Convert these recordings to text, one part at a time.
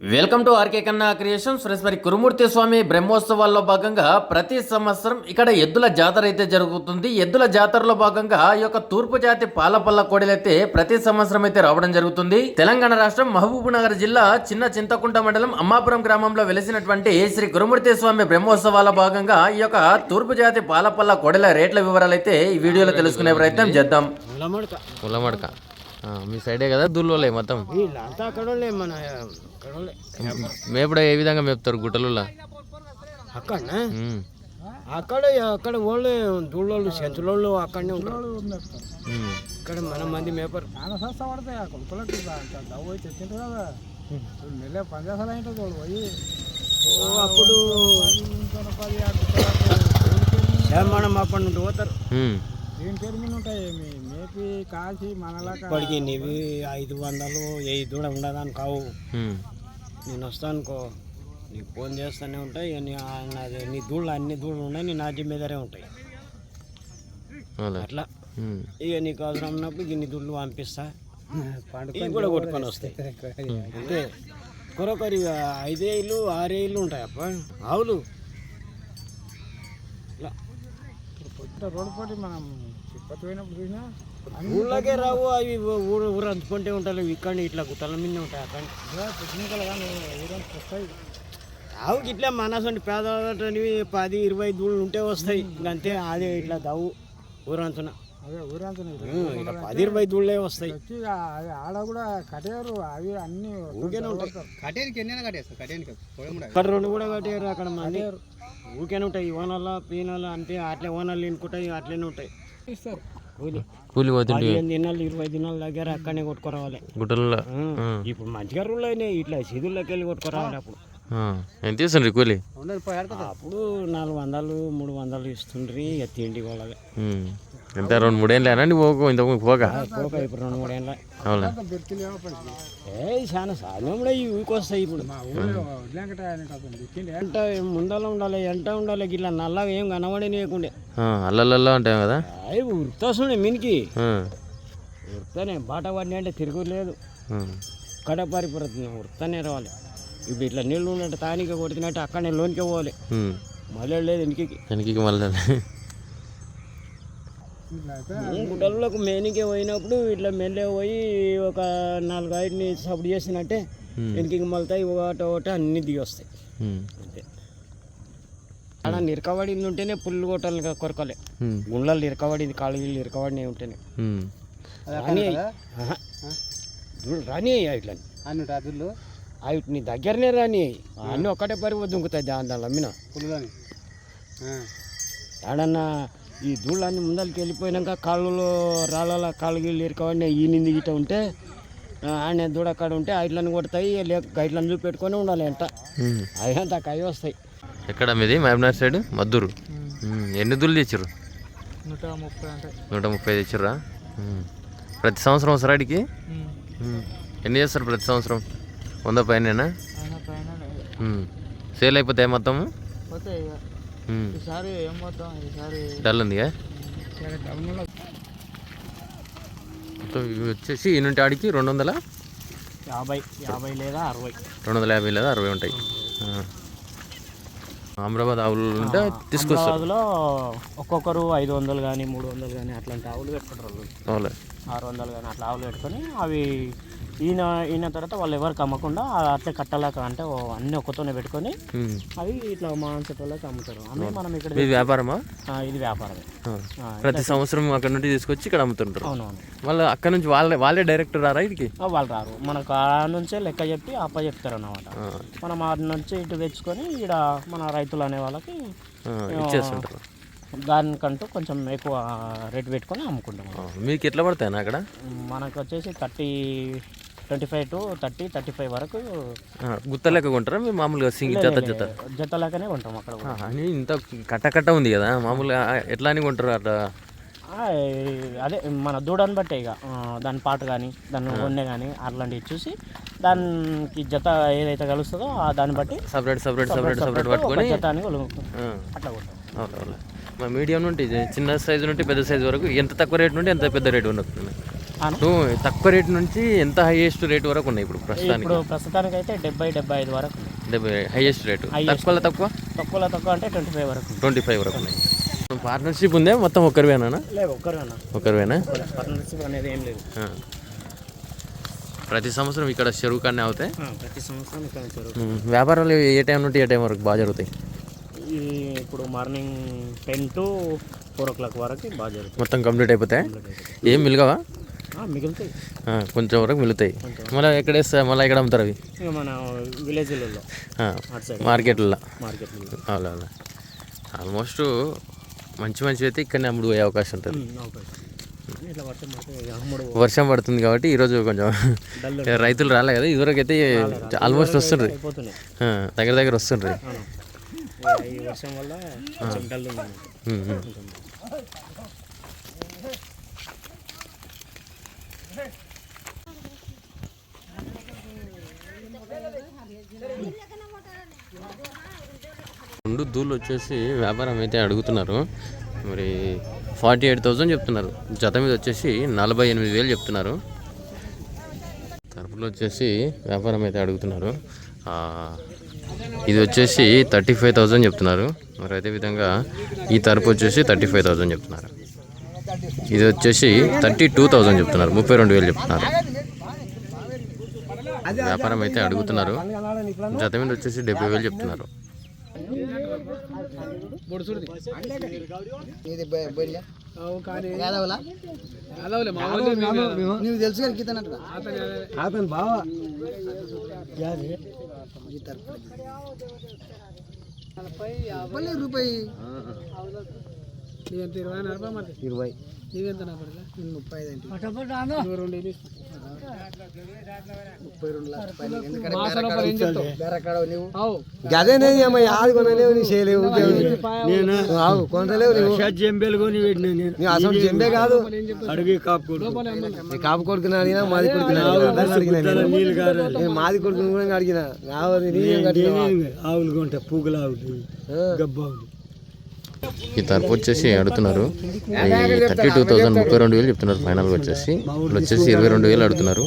Welcome to RK Kanna creations. Friends మరి కురుమూర్తి స్వామి బ్రహ్మోత్సవాల్లో భాగంగా ప్రతి సంవత్సరం ఇక్కడ ఎద్దుల జాతర అయితే జరుగుతుంది. ఎద్దుల జాతరలో భాగంగా ఈ యొక్క తూర్పు జాతి పాలపల్ల కోడలైతే ప్రతి సంవత్సరం అయితే రావడం జరుగుతుంది. తెలంగాణ రాష్ట్రం మహబూబ్ నగర్ జిల్లా చిన్న చింతకుంట మండలం అమ్మాపురం గ్రామంలో వెలిసినటువంటి శ్రీ కురుమూర్తి స్వామి బ్రహ్మోత్సవాల భాగంగా ఈ యొక్క తూర్పు జాతి పాలపల్ల కోడెల రేట్ల వివరాలు అయితే ఈ వీడియోలో తెలుసుకునే ప్రయత్నం చేద్దాం. మీ సైడే కదా దుల్లోలే మొత్తం? వీళ్ళంతా అక్కడోళ్ళే మన అక్కడోళ్ళే మేపుడు ఏ విధంగా మేపుతారు గుట్టలలో అక్కడనా? అక్కడ అక్కడ వాళ్ళు దూళ్ళోళ్ళు సెంచులోళ్ళు అక్కడనే ఉంటారు. ఇక్కడ మన మంది మేపరు. చాలా సస్తా పడతాయి ఆ కులకులకి డబ్బు అయితే తెచ్చింటారు కదా. మెల్లే ఏంటో చూడు పోయి. ఓ, అప్పుడు మనం అప్పటి నుండి పోతారు. దీని పేరు మీద ఉంటాయి మేపి ఇప్పటికి నీవి ఐదు వందలు వెయ్యి దూడ ఉండదని కావు. నేను వస్తానుకో. నీకు ఫోన్ చేస్తూనే ఉంటాయి ఇక నీ ఆ- నాది నీ దూళ్ళు అన్ని దూళ్ళు ఉన్నాయి నీ నా జిమ్మేదారే ఉంటాయి. అట్లా. ఇక నీకు అవసరం ఉన్నప్పుడు ఇన్ని దూళ్ళు పంపిస్తా. ఇవి కూడా కొట్టుకొని వస్తాయి. అంతే కొరొకరి ఇక ఐదేళ్ళు ఆరేళ్ళు ఉంటాయి అప్ప ఆవులు ఇట్లా పొద్దుట రోడ్డు పోటీ మనం తిప్పతి పోయినప్పుడు చూసినా ఊళ్ళకే రావు అవి ఊరు ఊరు అంచుకుంటే ఉంటాయి ఇక్కడ ఇట్లా గుట్టల మీద ఉంటాయి అక్కడ. టెక్నికల్ కానీ ఊరంతా వస్తాయి. ఆవుకి ఇట్లా మనసంటి పేదవాళ్ళవి పది ఇరవై దూళ్ళు ఉంటే వస్తాయి. అంతే అదే ఇట్లా దావు ఊరంచున అదే ఊరంతా ఇట్లా పది ఇరవై దూళ్ళే వస్తాయి. ఆడ కూడా కట్టేరు అవి అన్ని ఊరికేనే ఉంటాయి. కట్టేరికి ఎన్ని కట్టేస్తారు కట్టేరికి అక్కడ రెండు కూడా కట్టారు అక్కడ మంది ఊరికేనే ఉంటాయి. ఓనర్ల పీనల అంతే అట్లే ఓనర్లు ఎన్నుకుంటాయి అట్లనే ఉంటాయి. ఇస్తారు కూలి. కూలి పోతుండే పదిహేను దినాలు ఇరవై దినాల దగ్గర అక్కడనే కొట్టుకురావాలి. గుట్టలలో. ఇప్పుడు మంచిగా రూల్ అయినాయి. ఇట్లా సిధుల్లోకి వెళ్ళి కొట్టుకురావాలి అప్పుడు. ఎంత ఇస్తుండ్రి కూలి? అప్పుడు నాలుగు వందలు మూడు వందలు ఇస్తుండ్రి. ఇక తిండి వాళ్ళగా. ఎంత రెండు మూడేళ్ళేనండి పోకు ఇంత పోక పోక? ఇప్పుడు రెండు మూడు ఏళ్ళ అవునా? ఏ చాలా సాధనం కూడా ఈ వస్తాయి ఇప్పుడు. ఎంట ముందల ఉండాలి ఎంట ఉండాలి ఇట్లా నల్లగా ఏం కనబడి లేకుండే ఆ, అల్లల్లల్లా ఉంటాయి కదా? అవి ఉరుకుతాస్తుండే మినికి. ఆ, ఉరుకుతానే బాట పడినా అంటే తిరుగులేదు ఆ. కడపారిపోతుంది ఉరుకుతానే రావాలి. ఇప్పుడు ఇట్లా నీళ్ళు ఉన్నట్టు తానిక కొడుతున్నట్టు అక్కడనే లోనికి పోవాలి. మళ్ళీ లేదు వెనక్కి. వెనక్కి మళ్ళీ గుడ్డలకు మేనికే పోయినప్పుడు ఇట్లా మెల్లె పోయి ఒక నాలుగు ఐదుని సప్పుడు చేసినట్టే ఉమ్. వెనక్కి మళ్తాయి ఒకటి ఒకటి అన్ని దిగి వస్తాయి. ఉమ్. అంతే. అక్కడ నిరకబడింది ఉంటేనే పుల్లు కొట్టాలి కొరకలే. ఉమ్. గుండ్లలు ఇరకబడింది కాళ్ళు వీళ్ళు ఇరకబడినవి ఉంటేనే. రాని రాని ఇట్లా అన్ని అదుళ్ళు అవి నీ దగ్గరనే రాని అన్నీ ఒక్కటే పరిపో దుంకుతాయి దాని దాని అమ్మిన. ఏడన్నా ఈ దూళ్ళన్నీ ముందరికి వెళ్ళిపోయినాక కాళ్ళలో రాళ్ళ కాళ్ళు గీళ్ళు ఈ నింది గిట్ట ఉంటే ఆయన దూడ అక్కడ ఉంటే ఐట్లను కొడతాయి లేక గైట్లను చూపెట్టుకొని ఉండాలి ఎంట ఉమ్. అవి అంత కై వస్తాయి. ఎక్కడ మీది? మహబూబ్నగర్ సైడ్? మద్దూరు. ఎన్ని దుళ్ళు తెచ్చారు నూట ముప్పై అంటే. నూట ముప్పై తెచ్చారా. ప్రతి సంవత్సరం వస్తారా అడిగి ఎన్ని చేస్తారు ప్రతి సంవత్సరం? వంద పైన. సేల్ అయిపోతాయి మొత్తం పోతే ఇక. ఉమ్. ఈసారి ఏం పోతాం ఈసారి డల్ ఉందిగా టౌన్లో మొత్తం ఇవి వచ్చేసి ఈ నుండి ఆడికి రెండు వందల యాభై యాభై లేదా అరవై రెండు వందల యాభై లేదా అరవై ఉంటాయి అమరాబాద్ ఆవులు ఉంటే తీసుకొస్తారు. హైదరాబాద్లో ఒక్కొక్కరు ఐదు వందలు కానీ మూడు వందలు కానీ అట్లాంటి ఆవులు పెట్టుకుంటారు. అవులే ఆరు వందలు కానీ అట్లా ఆవులు పెట్టుకొని అవి ఈయన ఈయన తర్వాత వాళ్ళు ఎవరికి అమ్మకుండా అట్లే కట్టలేక అంటే అన్ని ఒక్కతోనే పెట్టుకొని. అవి ఇట్లా మాంసటోళ్ళకి అమ్ముతారు అమ్మి మనం ఇక్కడ వ్యాపారమా? ఇది వ్యాపారమే. ప్రతి సంవత్సరం అక్కడ నుండి తీసుకొచ్చి ఇక్కడ అమ్ముతుంటారు. అవునవును. మళ్ళీ అక్కడ నుంచి వాళ్ళే వాళ్ళే డైరెక్ట్ రారా ఇడికి ఆ, వాళ్ళు రారు. మనకు ఆ నుంచే లెక్క చెప్పి అప్ప చెప్తారు అన్నమాట మనం ఆ నుంచి ఇటు తెచ్చుకొని ఇక్కడ మన రైతులు అనే వాళ్ళకి ఇచ్చేస్తుంటారు. దానికంటూ కొంచెం ఎక్కువ రేట్ పెట్టుకొని అమ్ముకుంటాం. మీకు ఎట్లా పడతాయి అక్కడ? మనకు వచ్చేసి thirty twenty five to thirty thirty five వరకు ఆ, గుత్త లెక్క కొంటారా? మీరు మామూలుగా సింగి జత జత? జత లెక్కనే కొంటాం అక్కడ అని ఇంత కట్ట కట్ట ఉంది కదా? మామూలుగా ఎట్లా అని కొంటారు అట్లా? అదే మన దూడని బట్టే ఇక. దాని పాట కానీ దాని వండె కానీ అట్లాంటివి చూసి దానికి జత ఏదైతే కలుస్తుందో దాన్ని బట్టి సపరేట్ సపరేట్ సపరేట్ సపరేట్ పట్టుకొని జత అని కొలు- ఆ, అట్లా కొంటాం అవును మా మీడియం నుండి చిన్న సైజు నుండి పెద్ద సైజు వరకు ఎంత తక్కువ రేట్ నుండి ఎంత పెద్ద రేట్. నువ్వు తక్కువ రేట్ నుంచి ఎంత హైయెస్ట్ రేట్ వరకు ఉన్నాయి ఇప్పుడు ప్రస్తుతానికి? ఇప్పుడు ప్రస్తుతానికి అయితే డెబ్బై డెబ్బై ఐదు వరకు. డెబ్బై హైయెస్ట్ రేటు. తక్కువలో తక్కువ? తక్కువలో తక్కువ అంటే ట్వంటీ ఫైవ్ వరకు. ట్వంటీ ఫైవ్ వరకు ఉన్నాయి. పార్ట్నర్షిప్ ఉందే మొత్తం ఒకరివేనా లేదు ఒక్కరేనా ఒకరివేనా పార్ట్నర్షిప్ అనేది ఏం లేదు. ప్రతి సంవత్సరం ఇక్కడ చెరువు కన్నా అవుతాయి? ప్రతి సంవత్సరం ఇక్కడ ఉమ్, వ్యాపారాలు ఏ టైం నుండి ఏ టైం వరకు బాగా జరుగుతాయి? ఇప్పుడు morning ten to four o'clock వరకు బాగా జరుగుతుంది మొత్తం కంప్లీట్ అయిపోతాయి. ఏం మిలగవా? మిగులుతాయి. కొంచెం వరకు మిగులుతాయి. మళ్ళీ ఎక్కడ వేస్తా మళ్ళీ ఎక్కడ అమ్ముతారు అవి? మన విలేజ్లలో మార్కెట్లలో. మార్కెట్లో అలా అలా ఆల్మోస్ట్ మంచి మంచి అయితే ఇక్కడనే అమ్ముడు పోయే అవకాశం ఉంటుంది. వర్షం పడుతుంది కాబట్టి ఈరోజు కొంచెం రైతులు రాలే కదా ఇదివరకు అయితే ఆల్మోస్ట్ వస్తుండ్రి. దగ్గర దగ్గర వస్తుండ్రి. వర్షం వల్ల కొంచెం డల్ ఉంది ఉమ్, ఉమ్. కొంచెం రెండు దూళ్ళు వచ్చేసి వ్యాపారం అయితే అడుగుతున్నారు. మరి ఫార్టీ ఎయిట్ థౌజండ్ చెప్తున్నారు. జత మీద వచ్చేసి నలభై ఎనిమిది వేలు చెప్తున్నారు. తరపులో వచ్చేసి వ్యాపారం అయితే అడుగుతున్నారు. ఇది వచ్చేసి థర్టీ ఫైవ్ థౌజండ్ చెప్తున్నారు. మరి అదే విధంగా ఈ తరపు వచ్చేసి థర్టీ ఫైవ్ థౌజండ్ చెప్తున్నారు. ఇది వచ్చేసి థర్టీ టూ థౌజండ్ చెప్తున్నారు. ముప్పై రెండు వేలు చెప్తున్నారు. వ్యాపారం అయితే అడుగుతున్నారు. జత మీద వచ్చేసి డెబ్బై వేలు చెప్తున్నారు. నీకు తెలుసు కదా గీతన్ అంటారా అతను బావా మళ్ళీ రూపాయి నీకు ఎంత ఇరవై నలభై మరి? ఇరవై. నీకెంత నా పడదా? ముప్పై ఐదు అంటే ఇరవై రెండు వేలు ఇస్తా. ముప్పై రెండు లక్షల రూపాయలు ఎందుకంటే బేర కాడ నువ్వు అవు. గదే నేను అమ్మ యాది కొనలేవు నీ చేయలేవు. నేను ఆవు కొంటలేవు నువ్వు జంబేలు కొని పెట్టినా నేను. నీ అసలు జంబే కాదు. అడిగి కాపుకోడు నీ కాపు కొడుకుని అడిగినా మాది కొడుకుని మాది కొడుకుని కూడా అడిగినా? ఆవులు కొంటా పూగల ఆవులు ఆ. గబ్బావులు ఈ తరపు వచ్చేసి అడుగుతున్నారు థర్టీ టూ థౌసండ్ ముప్పై రెండు వేలు చెప్తున్నారు ఫైనల్గా వచ్చేసి. వాళ్ళు వచ్చేసి ఇరవై రెండు వేలు అడుగుతున్నారు?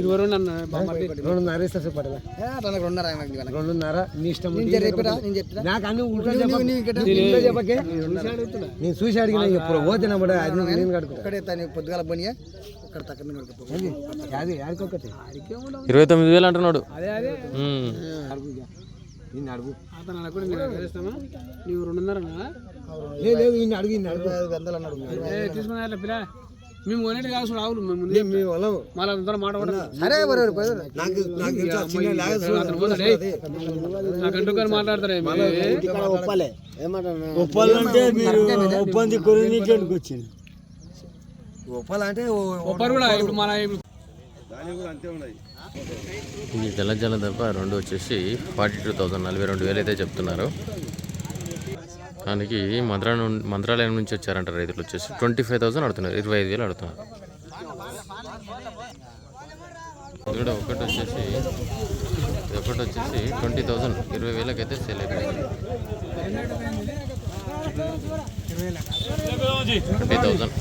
ఇరవై నేను చూసి అడిగిన పోతే నమ్మడ అది నేను తొమ్మిది వేలు అంటున్నాడు. నిన్ను అడుగు. అతను మీరు నీవు రెండున్నర? లేదు లేదు నిన్ను అడుగు నిన్ను అడుగు. ఐదు వందలు అన్నాడు. ఏ తీసుకున్నా అట్లా పిల్ల. మేము కొనేటి కాదు చూడు ఆవులు మేము. మళ్ళీ అందరూ మాట సరే నాకు నాకు. నాకంటూ మాట్లాడతారే ఒప్పాలే. ఒప్పాలంటే మీరు ఒప్పంది కొని నీకెందుకు వచ్చింది ఒప్పాలంటే ఓ- ఒప్పరు కూడా ఇప్పుడు మన ఇది జల జల దెబ్బ రెండు వచ్చేసి ఫార్టీ టూ థౌసండ్ నలభై రెండు వేలు అయితే చెప్తున్నారు. దానికి మంత్రా నుండి మంత్రాలయం నుంచి వచ్చారంట రైతులు వచ్చేసి. ట్వంటీ ఫైవ్ థౌసండ్ అడుతున్నారు ఇరవై ఐదు వేలు అడుగుతున్నారు ఇక్కడ ఒకటి వచ్చేసి ఒకటి వచ్చేసి ట్వంటీ థౌసండ్ ఇరవై వేలకైతే సేల్ అయిపోయింది. Twenty thousand.